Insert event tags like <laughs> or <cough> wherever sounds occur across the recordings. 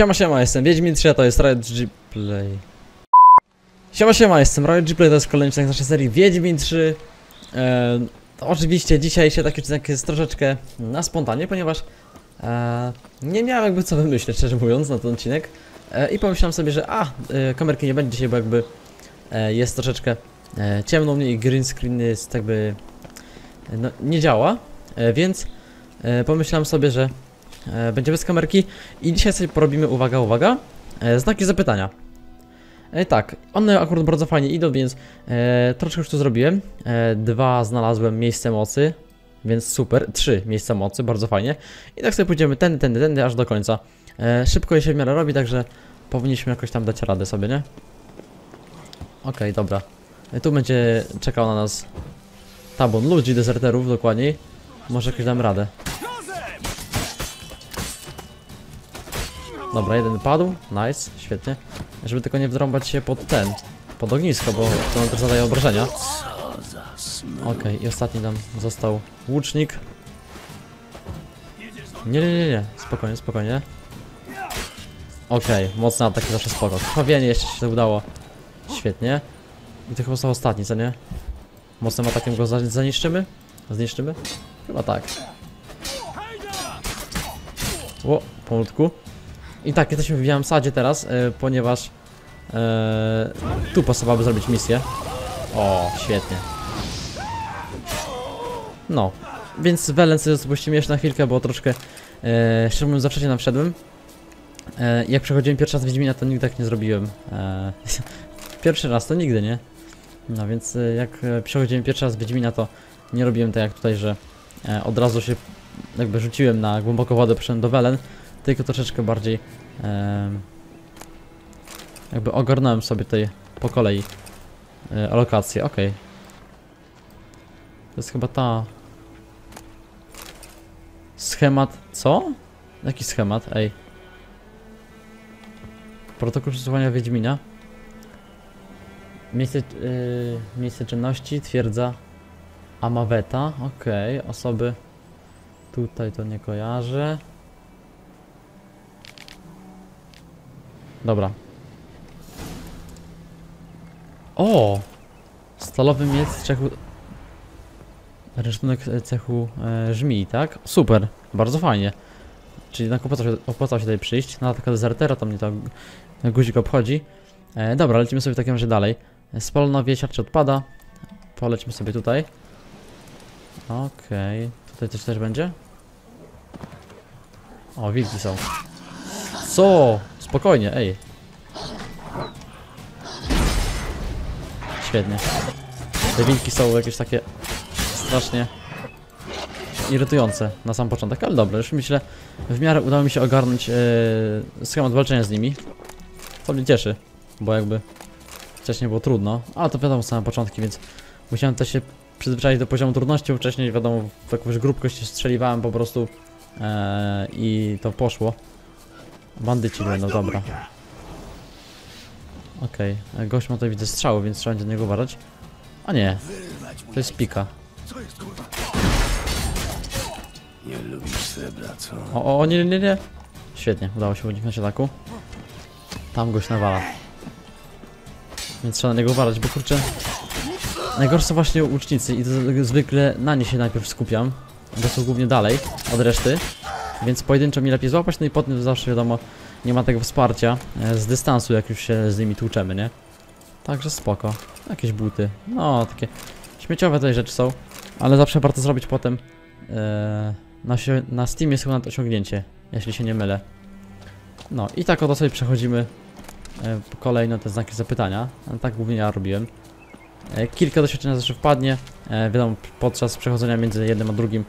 Siema, siema, jestem Wiedźmin 3, a to jest Riot G-Play. Siema, siema, jestem Riot G-Play, to jest kolejny odcinek naszej serii Wiedźmin 3. E, oczywiście dzisiaj się taki odcinek jest troszeczkę na spontanie, ponieważ e, nie miałem jakby co wymyśleć, szczerze mówiąc, na ten odcinek. E, I pomyślałem sobie, że a, e, kamerki nie będzie dzisiaj, bo jakby e, jest troszeczkę e, ciemno mnie i green screen jest jakby no, nie działa, więc pomyślałem sobie, że e, będzie bez kamerki i dzisiaj sobie porobimy, uwaga, uwaga, e, znaki zapytania. E, tak, one akurat bardzo fajnie idą, więc troszkę już tu zrobiłem. Dwa znalazłem miejsce mocy, więc super. Trzy miejsca mocy, bardzo fajnie. I tak sobie pójdziemy tędy, tędy, tędy, aż do końca. Szybko się w miarę robi, także powinniśmy jakoś tam dać radę sobie, nie? Okej, dobra. E, tu będzie czekał na nas tabun ludzi, dezerterów dokładniej. Może jakoś dam radę. Dobra, jeden padł, nice, świetnie. Żeby tylko nie wdrąbać się pod ten, pod ognisko, bo to nam też zadaje obrażenia. Okej, i ostatni tam został łucznik. Nie, nie, nie, nie, spokojnie, spokojnie. Okej, mocny atak zawsze spoko. Krwawienie jeszcze się udało. Świetnie. I to chyba został ostatni, co nie? Mocnym atakiem go za- zaniszczymy? Zniszczymy? Chyba tak. Ło, pomutku. I tak, jesteśmy w białym sadzie teraz, e, ponieważ e, tu pasowałoby zrobić misję. O, świetnie. No, więc sobie spuścimy jeszcze na chwilkę, bo troszkę, e, szczerze mówiąc, zawsze się nam wszedłem. E, jak przechodziłem pierwszy raz Wiedźmina, to nigdy tak nie zrobiłem. <laughs> Pierwszy raz to nigdy, nie? No więc jak przechodziłem pierwszy raz Wiedźmina, to nie robiłem tak jak tutaj, że od razu się jakby rzuciłem na głęboką wodę, poszedłem do Welen, tylko troszeczkę bardziej em, jakby ogarnąłem sobie tutaj po kolei e, alokację, okej. To jest chyba ta schemat, co? Jaki schemat? Ej. Protokół przesłuchania Wiedźmina. Miejsce, yy, miejsce czynności, twierdza Amaweta, okej, osoby tutaj to nie kojarzę. Dobra. O! Stalowy miec cechu... Rysunek cechu e, żmii, tak? Super, bardzo fajnie. Czyli jednak opłaca się, opłaca się tutaj przyjść. Na taka dezertera to mnie to gu- guzik obchodzi. E, dobra, lecimy sobie w takim razie dalej. Spalona wiesiarczy odpada. Polecimy sobie tutaj. Okej. Tutaj coś też będzie? O, wilki są. Co? Spokojnie, ej. Świetnie. Te wilki są jakieś takie strasznie irytujące na sam początek, ale dobra, już myślę, w miarę udało mi się ogarnąć yy, schemat walczenia z nimi. Co mnie cieszy, bo jakby wcześniej było trudno, ale to wiadomo same początki, więc musiałem też się przyzwyczaić do poziomu trudności, wcześniej wiadomo w jakąś grupkę się strzeliwałem po prostu e, i to poszło. Bandyci będą, dobra. Okej, okay. gość ma tutaj widzę strzały, więc trzeba będzie do niego uważać. A nie, to jest pika. Nie lubisz srebra, co? O, o, nie, nie, nie. Świetnie, udało się uniknąć ataku. Tam goś nawala. Więc trzeba na niego uważać, bo kurczę... Najgorsze są właśnie łucznicy i to zwykle na nie się najpierw skupiam. Bo są głównie dalej od reszty. Więc pojedynczo mi lepiej złapać, no i potem zawsze wiadomo nie ma tego wsparcia e, z dystansu, jak już się z nimi tłuczemy, nie? Także spoko. Jakieś buty. No, takie śmieciowe tutaj rzeczy są. Ale zawsze warto zrobić potem e, na, na Steamie jest chyba osiągnięcie, jeśli się nie mylę. No i tak oto sobie przechodzimy e, kolejno te znaki zapytania. A tak głównie ja robiłem. Kilka doświadczenia zawsze wpadnie. Wiadomo, podczas przechodzenia między jednym a drugim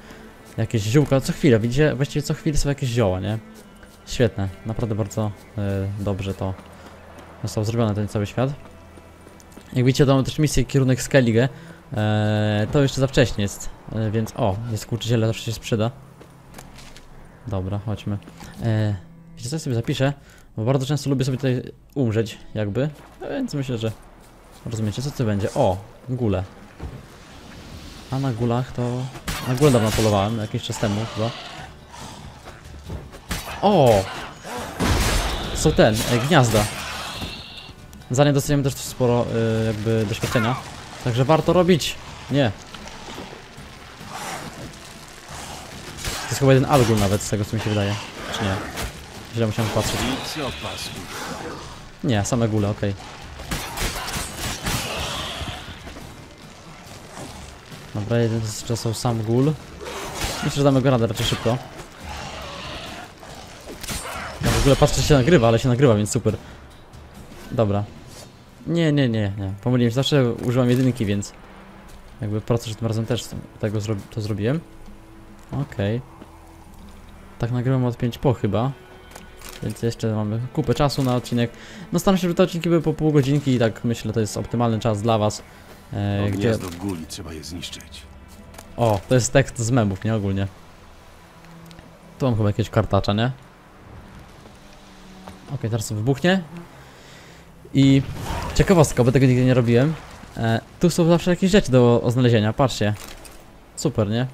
jakieś ziółka. Co chwilę, widzicie? Właściwie co chwilę są jakieś zioła, nie? Świetne, naprawdę bardzo e, dobrze to został zrobiony ten cały świat. Jak widzicie, to mamy też misję kierunek Skellige. E, to jeszcze za wcześnie jest, e, więc o, jest kurczyciele, zawsze się sprzyda. Dobra, chodźmy. E, wiecie co, ja sobie zapiszę, bo bardzo często lubię sobie tutaj umrzeć, jakby, e, więc myślę, że rozumiecie, co to będzie. O, gule. A na gulach to... Na gule dawno polowałem, jakiś czas temu chyba. O! są ten, e, gniazda. Za nie dostajemy też sporo e, jakby doświadczenia. Także warto robić. Nie. To jest chyba jeden algul nawet z tego co mi się wydaje. Czy nie? Źle musiałem patrzeć. Nie, same gule, okej. Dobra, jeden z czasów sam gul. Myślę, że damy go radę raczej szybko. Ja w ogóle patrzę, się nagrywa, ale się nagrywa, więc super. Dobra. Nie, nie, nie, nie. Pomyliłem się, zawsze używam jedynki, więc... Jakby po co tym razem też tego zro to zrobiłem. Okej. Tak nagrywam od 5 po chyba. Więc jeszcze mamy kupę czasu na odcinek. No staram się, żeby te odcinki były po pół godzinki i tak myślę, to jest optymalny czas dla was. E, gdzie... gniazdo guli trzeba je zniszczyć. O, to jest tekst z memów, nie? Ogólnie. Tu mam chyba jakieś kartacza, nie? Okej, teraz to wybuchnie. I ciekawostka, bo tego nigdy nie robiłem. E, tu są zawsze jakieś rzeczy do znalezienia, patrzcie. Super, nie?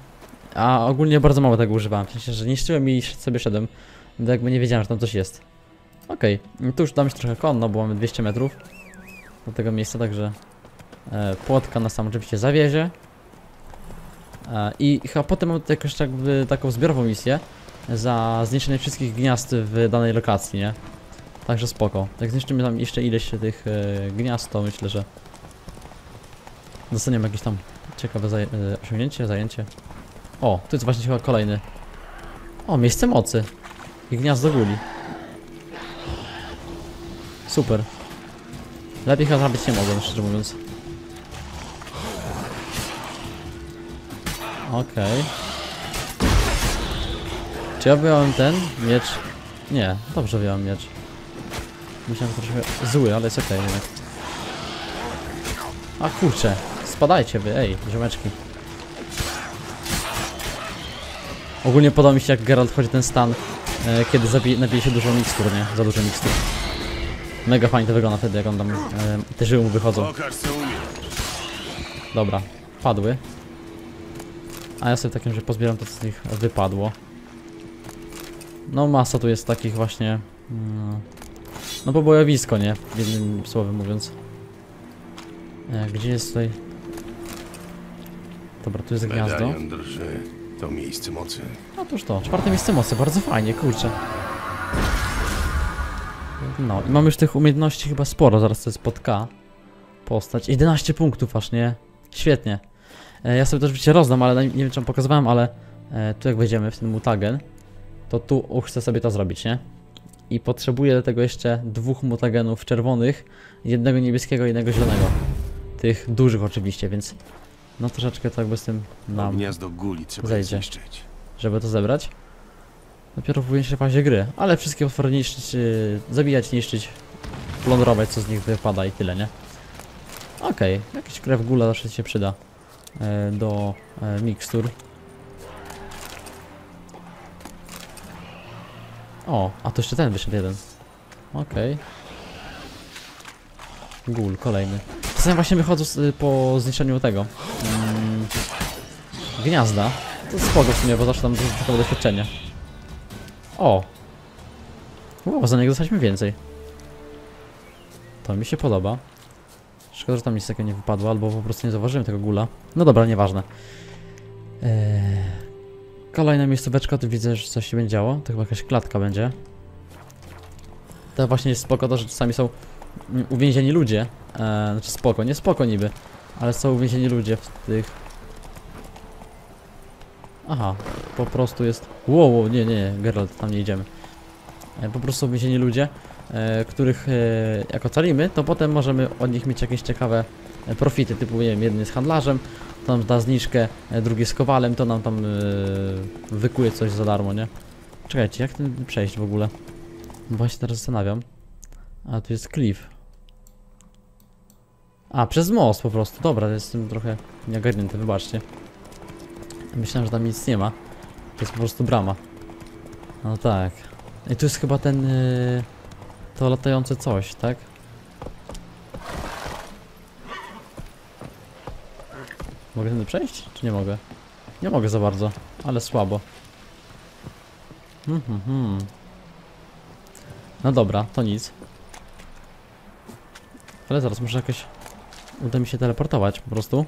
A ogólnie bardzo mało tego używałem. W sensie, że niszczyłem i sobie szedłem. Bo jakby nie wiedziałem, że tam coś jest. Okej, tu już dam się trochę konno, bo mamy 200 metrów do tego miejsca, także płotka nas tam oczywiście zawiezie. E, I chyba potem mam jakoś jakby taką zbiorową misję za zniszczenie wszystkich gniazd w danej lokacji, nie? Także spoko. Jak zniszczymy tam jeszcze ileś tych e, gniazd, to myślę, że dostaniemy jakieś tam ciekawe zaje e, osiągnięcie, zajęcie. O, tu jest właśnie chyba kolejny. O, miejsce mocy. I gniazdo guli. Super. Lepiej chyba zrobić nie mogłem, szczerze mówiąc. Okej. Czy ja wyjąłem ten miecz? Nie, dobrze wyjąłem miecz. Myślałem, że troszkę zły, ale jest okej jednak. A kurczę, spadajcie wy, ej, ziomeczki. Ogólnie podoba mi się jak Geralt wchodzi w ten stan, e, kiedy nabije się dużo mikstur, nie? Za dużo mikstur. Mega fajnie to wygląda wtedy, jak on tam, e, te żyły mu wychodzą. Dobra, padły. A ja sobie takim, że pozbieram to, co z nich wypadło. No masa tu jest takich właśnie... mm, No pobojowisko, nie? Jednym słowem mówiąc. E, gdzie jest tutaj... Dobra, tu jest gniazdo. To miejsce mocy. Otóż to, czwarte miejsce mocy, bardzo fajnie, kurczę. No i mamy już tych umiejętności chyba sporo, zaraz to jest pod K. Postać, 11 punktów aż, nie? Świetnie. E, ja sobie to oczywiście rozdam, ale nie wiem czy wam pokazywałem, ale e, tu jak wejdziemy w ten mutagen, to tu chcę sobie to zrobić, nie? I potrzebuję do tego jeszcze dwóch mutagenów czerwonych, jednego niebieskiego i jednego zielonego. Tych dużych oczywiście, więc no troszeczkę to jakby z tym nam gniazdo guli trzeba Zejdzie. zniszczyć. żeby to zebrać. Dopiero w późniejszej fazie gry, ale wszystkie potwory niszczyć, yy, zabijać, niszczyć, plądrować co z nich wypada i tyle, nie? Okej, jakiś krew gula zawsze się przyda do e, mikstur. O, a to jeszcze ten wyszedł jeden. Okej. Gul, kolejny. Czasami właśnie wychodzą po zniszczeniu tego. Mm, gniazda. To spoko w sumie, bo zawsze tam ciekawe doświadczenie. O! Wow, za niego dostaliśmy więcej. To mi się podoba. Szkoda, że tam nic takiego nie wypadło, albo po prostu nie zauważyłem tego gula. No dobra, nieważne. Eee, kolejna miejscóweczka, tu widzę, że coś się będzie działo. To chyba jakaś klatka będzie. To właśnie jest spoko to, że czasami są mm, uwięzieni ludzie. Eee, znaczy spoko, nie spoko niby. Ale są uwięzieni ludzie w tych Aha, po prostu jest... Wow, wow, nie, nie, Geralt, tam nie idziemy. E, Po prostu więzieni ludzie, których e, jak ocalimy, to potem możemy od nich mieć jakieś ciekawe e, profity, typu, nie wiem, jeden jest handlarzem, to nam da zniżkę, e, drugi jest kowalem, to nam tam e, wykuje coś za darmo, nie? Czekajcie, jak ten przejść w ogóle? Właśnie teraz zastanawiam. A, tu jest cliff. A, przez most po prostu, dobra, jestem trochę nieogarnięty, wybaczcie. Myślałem, że tam nic nie ma. To jest po prostu brama. No tak. I tu jest chyba ten... Yy, to latające coś, tak? Mogę tędy przejść? Czy nie mogę? Nie mogę za bardzo, ale słabo. Hmm, hmm, hmm. No dobra, to nic. Ale zaraz może jakoś uda mi się teleportować po prostu.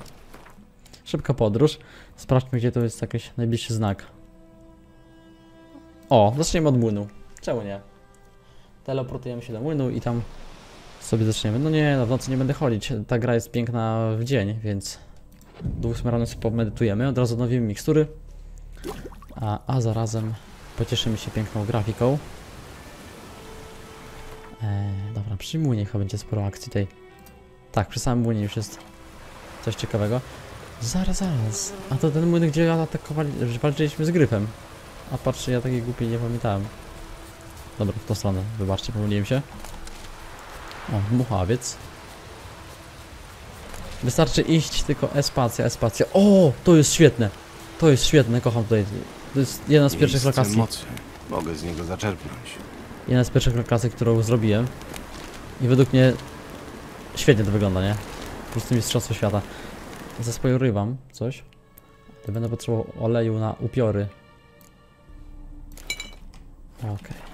Szybka podróż. Sprawdźmy gdzie to jest jakiś najbliższy znak. O, zaczniemy od młynu. Czemu nie? Teleportujemy się do młynu i tam sobie zaczniemy. No nie, no w nocy nie będę chodzić. Ta gra jest piękna w dzień, więc 8 rano sobie pomedytujemy. Od razu odnowimy mikstury. A, a zarazem pocieszymy się piękną grafiką. Eee, dobra, przy młynie chyba będzie sporo akcji tej. Tak, przy samym młynie już jest coś ciekawego. Zaraz, zaraz. A to ten młyn, gdzie atakowali, walczyliśmy z gryfem. A patrzcie, ja takiej głupiej nie pamiętałem. Dobra, w tą stronę, wybaczcie, pomyliłem się. O, muchawiec. Wystarczy iść tylko espacja, espacja. O, to jest świetne. To jest świetne, kocham tutaj. To jest jedna z pierwszych lokacji. mocy. Mogę z niego zaczerpnąć. Jedna z pierwszych lokacji, którą zrobiłem. I według mnie świetnie to wygląda, nie? Po prostu mistrzostwo świata. Zaspoilurywam coś. Będę potrzebował oleju na upiory. Okej, dobra.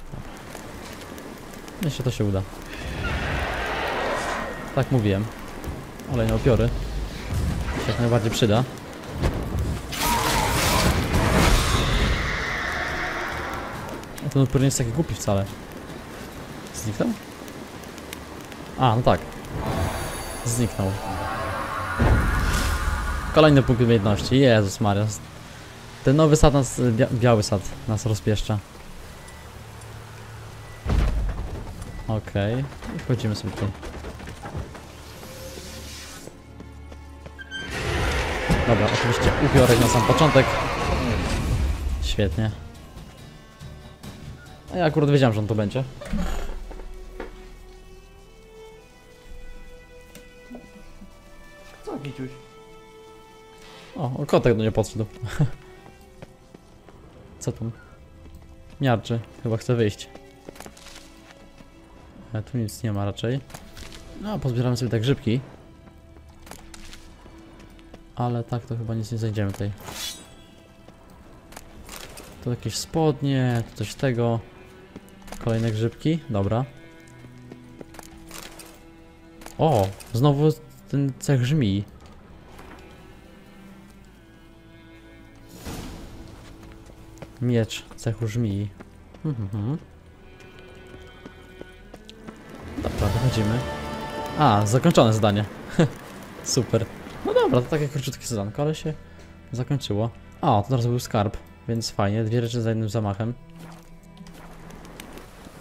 Jeszcze to się uda. Tak mówiłem. Olej na upiory. Się jak najbardziej przyda. A ten upiór nie jest taki głupi wcale. Zniknął? A, no tak. Zniknął. Kolejny punkt umiejętności. Jezus Maria. Ten nowy sad nas, bia biały sad nas rozpieszcza. Okej. I wchodzimy sobie tutaj. Dobra, oczywiście upiorek na sam początek. Świetnie. A ja akurat wiedziałem, że on tu będzie. Co, Kiciuś? O, o, kotek do nie podszedł. <laughs> Co tam? Miarczy, chyba chce wyjść. Ale tu nic nie ma raczej. No, pozbieramy sobie tak grzybki. Ale tak to chyba nic nie znajdziemy tutaj. Tu jakieś spodnie, tu coś tego. Kolejne grzybki, dobra. O, znowu ten cech żmii. Miecz cechu żmii. Mhm. Dochodzimy. A, zakończone zadanie. <laughs> Super. No dobra, to takie króciutkie zadanko, ale się zakończyło. A, to teraz był skarb, więc fajnie. Dwie rzeczy za jednym zamachem.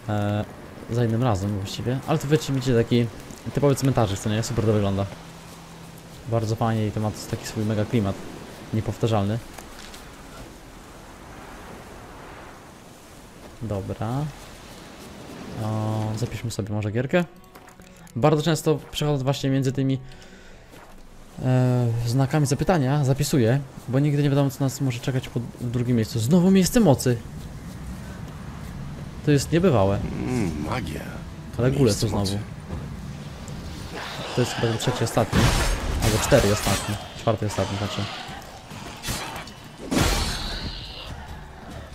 Eee, za jednym razem właściwie. Ale to wiecie, taki typowy cmentarzyk, co nie? Super to wygląda. Bardzo fajnie i to ma taki swój mega klimat. Niepowtarzalny. Dobra. O, zapiszmy sobie może gierkę. Bardzo często przechodząc właśnie między tymi e, znakami zapytania zapisuję, bo nigdy nie wiadomo co nas może czekać po, w drugim miejscu. Znowu miejsce mocy! To jest niebywałe. Mm, magia. Ale góle Miejsce to znowu. mocy. To jest chyba ten trzeci ostatni. Albo cztery ostatni. Czwarty ostatni znaczy.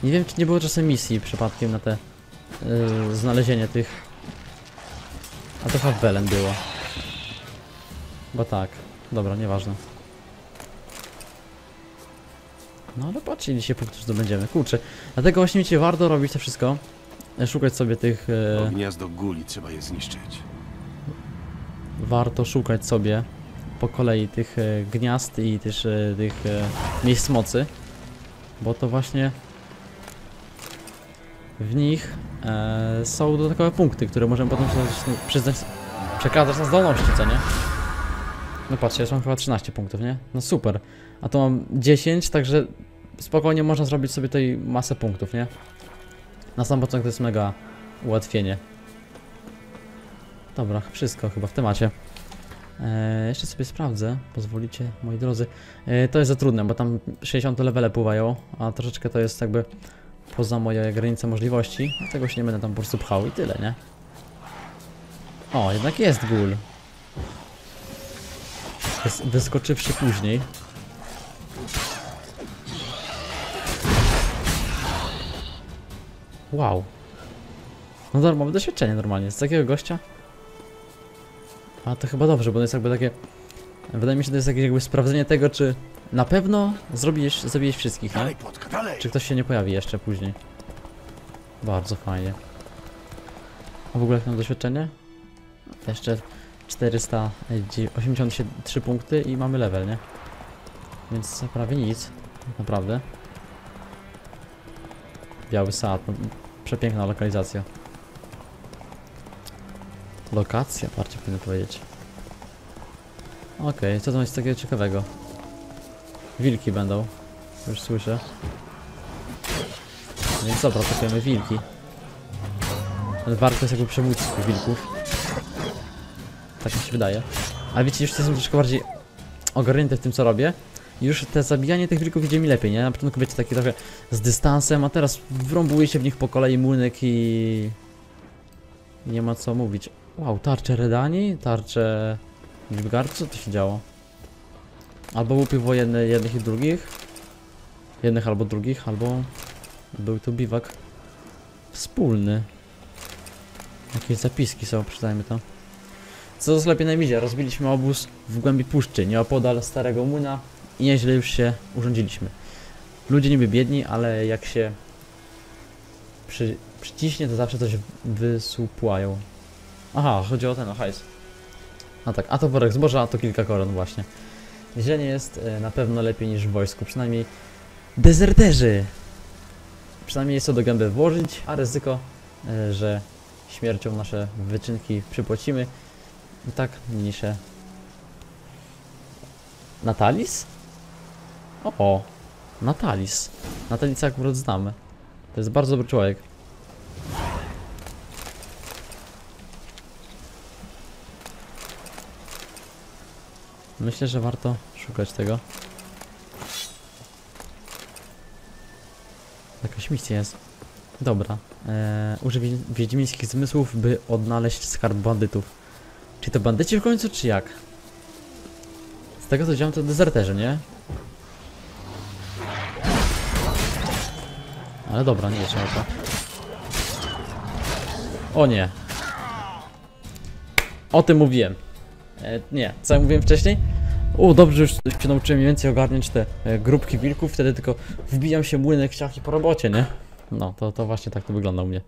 Nie wiem czy nie było czasem misji przypadkiem na te yy, znalezienie tych. A to chyba w Belen było. Bo tak. Dobra, nieważne. No ale patrzcie, się punktów zdobędziemy. Kurczę. Dlatego właśnie mi się warto robić to wszystko. E, Szukać sobie tych. Yy, gniazdo guli trzeba je zniszczyć. warto szukać sobie po kolei tych e, gniazd i też tych miejsc mocy, bo to właśnie w nich e, są dodatkowe punkty, które możemy potem przyznać, przyznać przekazać na zdolności, co nie? No patrzcie, ja mam chyba 13 punktów, nie? No super. A to mam 10, także spokojnie można zrobić sobie tutaj masę punktów, nie? Na sam początek to jest mega ułatwienie. Dobra, wszystko chyba w temacie. E, jeszcze sobie sprawdzę, pozwolicie, moi drodzy. E, to jest za trudne, bo tam 60 levele pływają, a troszeczkę to jest jakby poza moje granice możliwości. Tego się nie będę tam po prostu pchał i tyle, nie? O, jednak jest gul. Wys wyskoczywszy później. Wow. No dobra, mamy doświadczenie normalnie. Z takiego gościa. A to chyba dobrze, bo to jest jakby takie... Wydaje mi się, to jest jakieś jakby sprawdzenie tego, czy na pewno zrobisz, zabijeś wszystkich, nie? Czy ktoś się nie pojawi jeszcze później? Bardzo fajnie. A w ogóle jak mam doświadczenie? Jeszcze 483 punkty i mamy level, nie? Więc prawie nic, tak naprawdę. Biały Sad, no, przepiękna lokalizacja. Lokacja, bardziej powinien powiedzieć. Okej, co tam jest takiego ciekawego? Wilki będą, już słyszę. Więc dobra, atakujemy wilki. Ale warto jest jakby przemóc tych wilków. Tak mi się wydaje. Ale wiecie, już jestem troszkę bardziej ogarnięty w tym co robię. Już te zabijanie tych wilków idzie mi lepiej, nie? Na początku wiecie, takie trochę z dystansem, a teraz wrąbuje się w nich po kolei młynek i... Nie ma co mówić. Wow, tarcze Redani, tarcze Nilfgaard, co to się działo? Albo łupy wojenne jednych i drugich. Jednych albo drugich, albo był to biwak wspólny. Jakieś zapiski są, przeczytajmy to. Co z lepiej na midzie, rozbiliśmy obóz w głębi puszczy, nieopodal starego młyna i nieźle już się urządziliśmy. Ludzie niby biedni, ale jak się przy, przyciśnie, to zawsze coś wysupłają. Aha, chodzi o ten, o hajs. A tak, a to worek zboża, a to kilka koron właśnie. Źle nie jest e, na pewno lepiej niż w wojsku, przynajmniej dezerterzy. Przynajmniej jest co do gęby włożyć, a ryzyko, e, że śmiercią nasze wyczynki przypłacimy i tak mniejsze. Natalis? O, o, Natalis. Natalica akurat znamy. To jest bardzo dobry człowiek. Myślę, że warto szukać tego. Jakaś misja jest. Dobra. Eee, użyj wiedź- wiedźmińskich zmysłów, by odnaleźć skarb bandytów. Czy to bandyci w końcu, czy jak? Z tego co widziałem, to dezerterzy, nie? Ale dobra, nie trzeba to. O nie. O tym mówiłem. E, nie, co ja mówiłem wcześniej? O, dobrze, już się nauczyłem mniej więcej ogarniać te e, grupki wilków, wtedy tylko wbijam się młynek, ciach po robocie, nie? No, to, to właśnie tak to wygląda u mnie.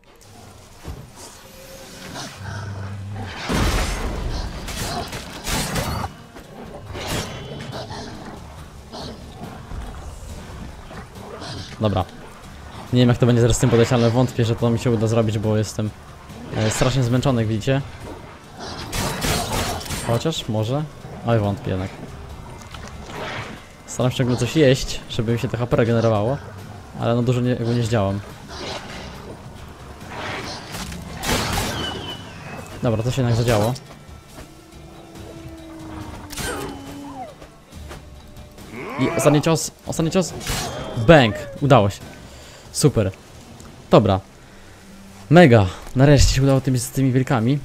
Dobra. Nie wiem jak to będzie zaraz z tym podejść, ale wątpię, że to mi się uda zrobić, bo jestem e, strasznie zmęczony, jak widzicie. Chociaż może. Oj, wątpię jednak. Staram się ciągle coś jeść, żeby mi się to HP regenerowało. Ale no dużo nie, jakby nie zdziałam. Dobra, to się jednak zadziało. I ostatni cios, ostatni cios. Bang! Udało się. Super. Dobra. Mega. Nareszcie się udało tym, z tymi wilkami.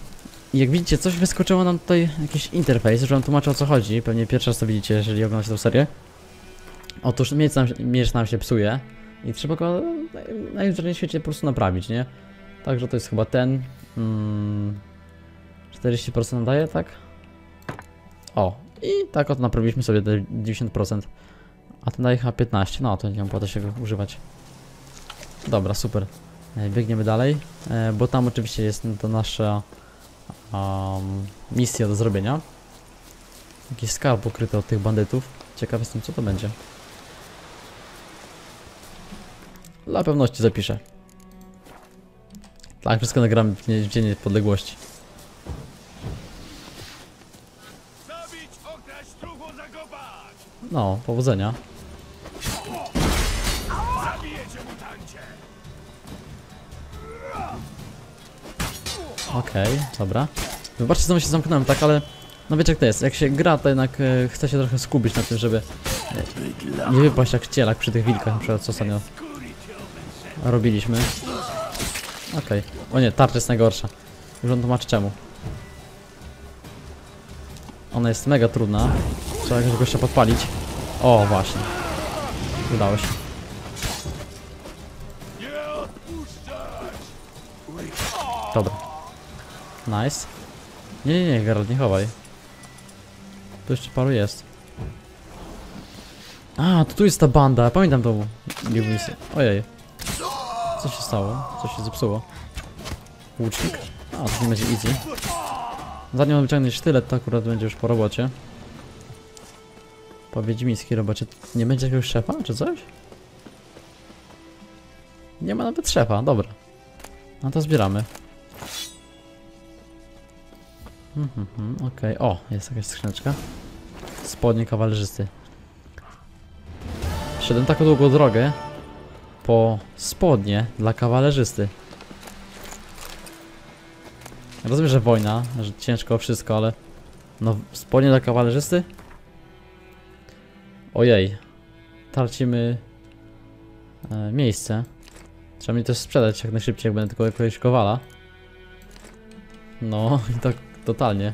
I jak widzicie, coś wyskoczyło nam tutaj, jakiś interfejs, że wam tłumaczę o co chodzi. Pewnie pierwszy raz to widzicie, jeżeli oglądacie tę serię. Otóż miecz nam, miecz nam się psuje i trzeba go w świecie po prostu naprawić, nie? Także to jest chyba ten. Mm, 40% daje, tak? O, i tak oto naprawiliśmy sobie te 90%. A ten daje chyba 15, no to nie opłaca się go używać. Dobra, super. E, Biegniemy dalej, e, bo tam oczywiście jest to nasza um, misja do zrobienia. Jakiś skarb ukryty od tych bandytów. Ciekaw jestem co to będzie. Dla pewności zapiszę. Tak, wszystko nagramy w dzie- w Dzień zakopać! No, powodzenia. Okej, dobra. Wybaczcie, znowu się zamknąłem, tak, ale no wiecie jak to jest, jak się gra, to jednak e, chce się trochę skupić na tym, żeby e, nie wypaść jak cielak przy tych wilkach, na przykład co ostatnio robiliśmy. Okej, o nie, tarcza jest najgorsza. Już on tłumaczy czemu. Ona jest mega trudna, trzeba jakiegoś gościa podpalić. O, właśnie. Udało się. Dobra. Nice. Nie, nie, nie, Geralt, nie chowaj. Tu jeszcze paru jest. A, to tu jest ta banda, pamiętam misję. Ojej. Co się stało? Co się zepsuło? Łucznik? A, to nie będzie easy. Zanim on wyciągnie sztylet, to akurat będzie już po robocie. Po wiedźmińskiej robocie. Nie będzie jakiegoś szefa, czy coś? Nie ma nawet szefa, dobra. No to zbieramy. Mhm, mhm, okej. O, jest jakaś skrzyneczka. Spodnie kawalerzysty. Szedłem taką długą drogę po spodnie dla kawalerzysty. Rozumiem, że wojna, że ciężko wszystko, ale... No, spodnie dla kawalerzysty? Ojej. Tracimy... E, miejsce. Trzeba mi też sprzedać jak najszybciej, jak będę tylko jakiegoś kowala. No, <laughs> i tak totalnie.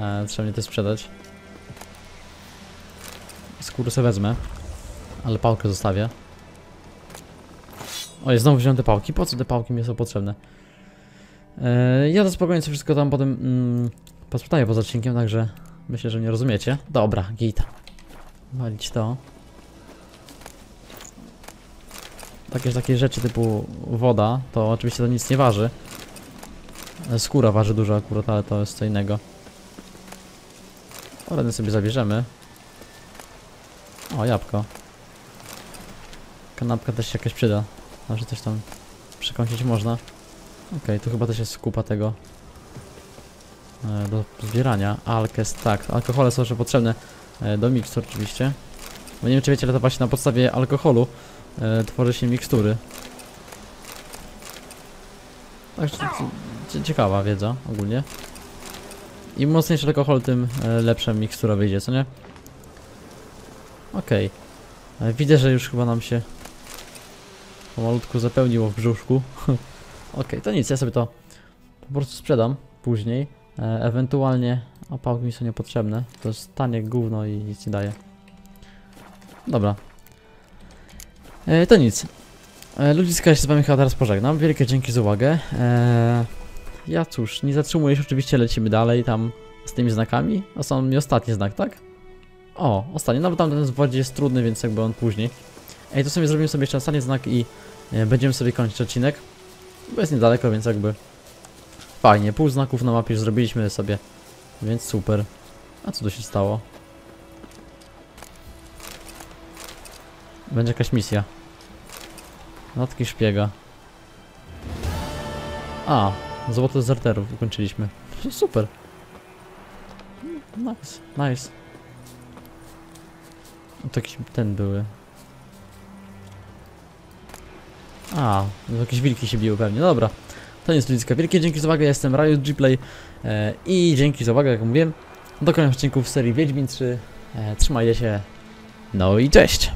E, trzeba mnie też sprzedać. Skórę sobie wezmę. Ale pałkę zostawię. Oj, znowu wziąłem te pałki. Po co te pałki mi są potrzebne? E, ja to spokojnie wszystko tam potem mm, posprzedaję poza odcinkiem, także myślę, że mnie rozumiecie. Dobra, git. Walić to. Takie, takie rzeczy typu woda, to oczywiście to nic nie waży. E, Skóra waży dużo akurat, ale to jest co innego. Oreny sobie zabierzemy. O, jabłko. Kanapka też się jakaś przyda. Może coś tam przekąsić można. Okej, tu chyba też jest kupa tego e, do zbierania. Alkes, tak. Alkohole są jeszcze potrzebne e, do mikstur oczywiście. Bo nie wiem czy wiecie, ale to właśnie na podstawie alkoholu e, tworzy się mikstury. Także cie- cie- ciekawa wiedza ogólnie. Im mocniejszy alkohol, tym e, lepsza mikstura wyjdzie, co nie? Okej. E, Widzę, że już chyba nam się pomalutku zapełniło w brzuszku. <laughs> Okej, to nic, ja sobie to po prostu sprzedam później. E, ewentualnie opałki mi są niepotrzebne. To jest tanie gówno i nic nie daje. Dobra. E, to nic. E, ludziska, ja się z wami chyba teraz pożegnam. Wielkie dzięki za uwagę. E, ja cóż, nie zatrzymuję się, oczywiście lecimy dalej tam z tymi znakami. A są mi ostatni znak, tak? O, ostatni. No bo tam ten wodzie jest trudny, więc jakby on później. Ej, to sobie zrobimy sobie jeszcze ostatni znak i e, będziemy sobie kończyć odcinek. Bo jest niedaleko, więc jakby fajnie. Pół znaków na mapie już zrobiliśmy sobie, więc super. A co tu się stało? Będzie jakaś misja. Notki szpiega. A, złoto dezerterów ukończyliśmy. <laughs> Super. Nice, nice. To jakiś ten były. A, no jakieś wilki się biły pewnie. Dobra, to nie jest ludzka. Wielkie dzięki za uwagę, jestem Riot Gplay e, i dzięki za uwagę, jak mówiłem. Do kolejnych odcinków serii Wiedźmin 3. E, trzymajcie się. No i cześć!